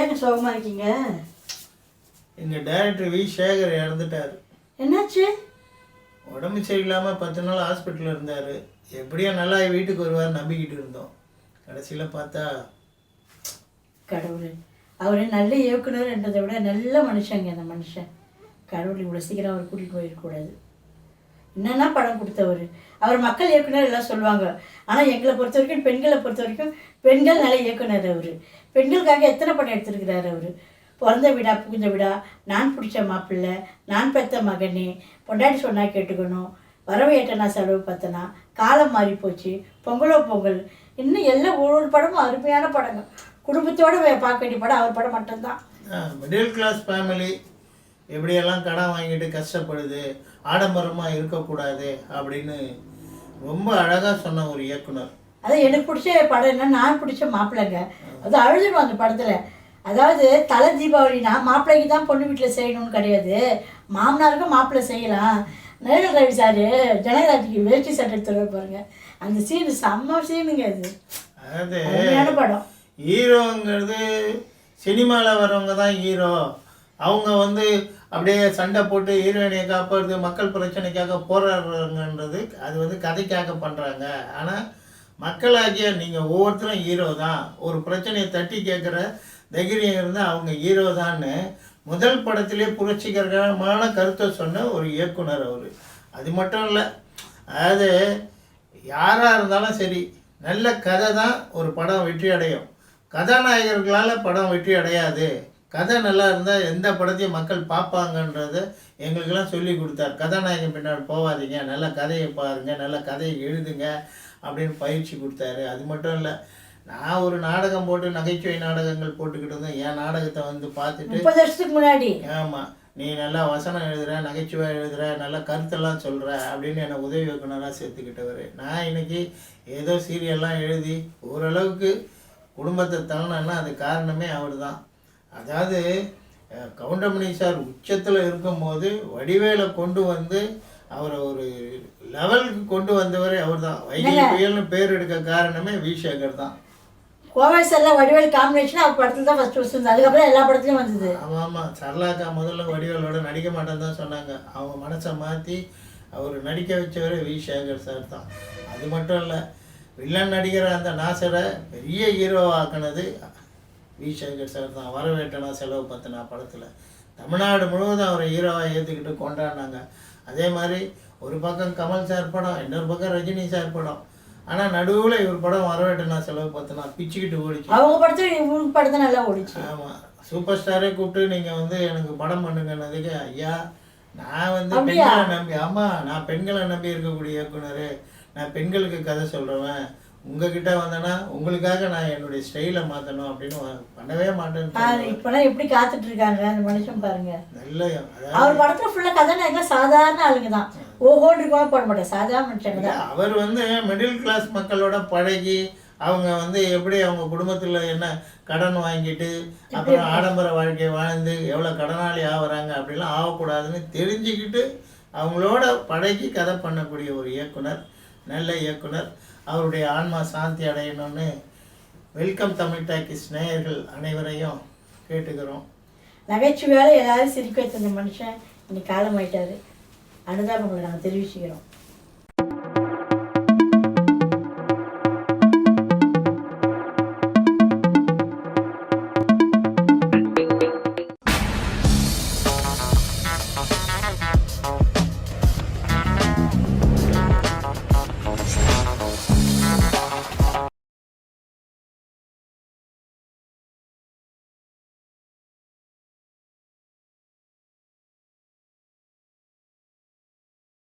ஏங்க சோகமாக இருக்கீங்க? எங்கள் டைரக்டர் வி சேகர் இறந்துட்டார். என்னாச்சு? உடம்பு சரியில்லாமல் பத்து நாள் ஹாஸ்பிட்டலில் இருந்தார். எப்படியோ நல்லா வீட்டுக்கு வருவார் நம்பிக்கிட்டு இருந்தோம். கடைசியில் பார்த்தா கடவுள் அவர் நல்ல இயக்குனர்ன்றதை விட நல்ல மனுஷங்க அந்த மனுஷன். கடவுள் இவ்வளோ சீக்கிரம் அவர் கூட்டிகிட்டு போயிடக்கூடாது. என்னென்ன படம் கொடுத்தவர். அவர் மக்கள் இயக்குனர் எல்லாம் சொல்லுவாங்க. ஆனால் எங்களை பொறுத்த வரைக்கும் பெண்களை பொறுத்த வரைக்கும் பெண்கள் நல்ல இயக்குனர் அவர். பெண்களுக்காக எத்தனை படம் எடுத்திருக்கிறாரு அவர்? பிறந்த விடா புகுந்த விடா? நான் பிடிச்ச மாப்பிள்ளை நான் பெத்த மகனே பொண்டாட்டி சொன்னா கேட்டுக்கணும். வரவு ஏட்டனா செலவு பத்தனா காலம் மாறி போச்சு பொங்கலோ பொங்கல். இன்னும் எல்லா ஒரு ஒரு படமும் அருமையான படங்கள். குடும்பத்தோடு பார்க்க வேண்டிய படம் அவர் படம் மட்டும்தான். மிடில் கிளாஸ் ஃபேமிலி எப்படியெல்லாம் கடன் வாங்கிட்டு கஷ்டப்படுது ஆடம்பரமாக இருக்கக்கூடாது அப்படின்னு ரொம்ப அழகாக சொன்ன ஒரு இயக்குனர். அது எனக்கு பிடிச்ச படம் என்ன நான் பிடிச்ச மாப்பிள்ளைங்க. அது அழுதுடும் அந்த படத்தில். அதாவது தலை தீபாவளினா மாப்பிள்ளைக்கு தான் பொண்ணு வீட்டில் செய்யணும்னு கிடையாது. மாமனாருக்கும் மாப்பிள்ளை செய்யலாம். நரேந்திர ரவி சார் ஜனகராஜுக்கு வேஷ்டி சட்டை எடுத்து பாருங்க. அந்த சீன் செம்ம சீனுங்க அது. அதாவது படம். ஹீரோங்கிறது சினிமாவில் வரவங்க தான் ஹீரோ. அவங்க வந்து அப்படியே சண்டை போட்டு ஹீரோயினை காப்பாடுறது மக்கள் பிரச்சனைக்காக போராடுறாங்கன்றது அது வந்து கதைக்காக பண்ணுறாங்க ஆனால் மக்களாகிய நீங்கள் ஒவ்வொருத்தரும் ஹீரோ தான். ஒரு பிரச்சனையை தட்டி கேட்குற தைரியம் இருந்தால் அவங்க ஹீரோ தான்னு முதல் படத்திலே புரட்சிகரமான கருத்தை சொன்ன ஒரு இயக்குனர் அவர். அது மட்டும் இல்லை அதாவது யாராக இருந்தாலும் சரி நல்ல கதை தான் ஒரு படம் வெற்றி அடையும். கதாநாயகர்களால் படம் வெற்றி அடையாது. கதை நல்லா இருந்தால் எந்த படத்தையும் மக்கள் பார்ப்பாங்கன்றத எங்களுக்கெல்லாம் சொல்லி கொடுத்தார். கதாநாயகன் பின்னாடி போகாதீங்க நல்ல கதையை பாருங்க நல்ல கதையை எழுதுங்க அப்படின்னு பயிற்சி கொடுத்தாரு. அது மட்டும் இல்லை நான் ஒரு நாடகம் போட்டு நகைச்சுவை நாடகங்கள் போட்டுக்கிட்டு இருந்தேன். என் நாடகத்தை வந்து பார்த்துட்டு முப்பது வருஷத்துக்கு முன்னாடி. ஆமாம் நீ நல்லா வசனம் எழுதுற நகைச்சுவை எழுதுற நல்ல கருத்தெல்லாம் சொல்கிற அப்படின்னு என்னை உதவி இயக்குனராக சேர்த்துக்கிட்டவர். நான் இன்னைக்கு ஏதோ சீரியல்லாம் எழுதி ஓரளவுக்கு குடும்பத்தை தள்ளணும்னா அது காரணமே அவர் தான் அதாவது கவுண்டமணி சார் உச்சத்தில் இருக்கும்போது வடிவேலை கொண்டு வந்து அவரை ஒரு லெவலுக்கு கொண்டு வந்தவரே அவர் தான் வைகை புயல்னு பேர் எடுக்க காரணமே வி சேகர் தான். கோவை சார்ல வடிவேல் காம்பினேஷன் அவர் படத்தில் தான் ஃபஸ்ட்டு ஃபஸ்ட் வந்தது. அதுக்கப்புறம் எல்லா படத்துலையும் வந்தது. ஆமாம் ஆமாம் சரளாக்கா முதல்ல வடிவேலோட நடிக்க மாட்டேன்னு தான் சொன்னாங்க. அவங்க மனசை மாற்றி அவர் நடிக்க வச்சவரே வி சேகர் சார் தான். அது மட்டும் இல்லை வில்லன் நடிகர் அந்த நாசரை பெரிய ஹீரோவாக்குனது வி சேகர் சார் தான் வரவேட்டனா செலவு பத்தினா படத்தில். தமிழ்நாடு முழுவதும் அவரை ஹீரோவாக ஏற்றுக்கிட்டு கொண்டாடினாங்க. அதே மாதிரி ஒரு பக்கம் கமல் சார் படம் இன்னொரு பக்கம் ரஜினி சார் படம். ஆனால் நடுவில் இவர் படம் வரவேட்டனா செலவு பத்தினா பிச்சுக்கிட்டு ஓடிச்சு. அவங்க படத்தில் இவங்க படத்தை நல்லா ஓடிச்சு. ஆமாம் சூப்பர் ஸ்டாரே கூப்பிட்டு நீங்கள் வந்து எனக்கு படம் பண்ணுங்கன்னதுக்கு ஐயா நான் வந்து? பெண்களை நம்பி ஆமாம் நான் பெண்களை நம்பி இருக்கக்கூடிய இயக்குனர். நான் பெண்களுக்கு கதை சொல்கிறவன் உங்ககிட்ட வந்தேன்னா உங்களுக்காக நான் என்னுடைய ஸ்டைலை மாற்றணும் அப்படின்னு பண்ணவே மாட்டேன்னு சொன்னாரு. இப்போலாம் எப்படி காத்துட்டு இருக்காங்க அந்த மனுஷன் பாருங்க. நல்ல அவர் படத்துல ஃபுல்லா கதாநாயகன் சாதாரண ஆளுங்க தான். ஓஹோன்னு இருக்கவங்க போட மாட்டேன் சாதாரண மனுஷங்க தான். அவர் வந்து மிடில் கிளாஸ் மக்களோட பழகி அவங்க வந்து எப்படி அவங்க குடும்பத்தில் என்ன கடன் வாங்கிட்டு அப்புறம் ஆடம்பர வாழ்க்கை வாழ்ந்து எவ்வளோ கடனாளி ஆகுறாங்க அப்படிலாம் ஆகக்கூடாதுன்னு தெரிஞ்சுக்கிட்டு அவங்களோட பழகி கதை பண்ணக்கூடிய ஒரு இயக்குனர். நல்ல இயக்குனர். அவருடைய ஆன்மா சாந்தி அடையணும்னு வெல்கம் தமிழ் டாக்கிஸ் நேயர்கள் அனைவரையும் கேட்டுக்கிறோம். நகைச்சுவையால் ஏதாவது சிரிக்க வைத்த மனுஷன் இன்னைக்கு காலமாயிட்டாரு. அனுதாபங்களை நாங்கள் தெரிவிச்சுக்கிறோம்.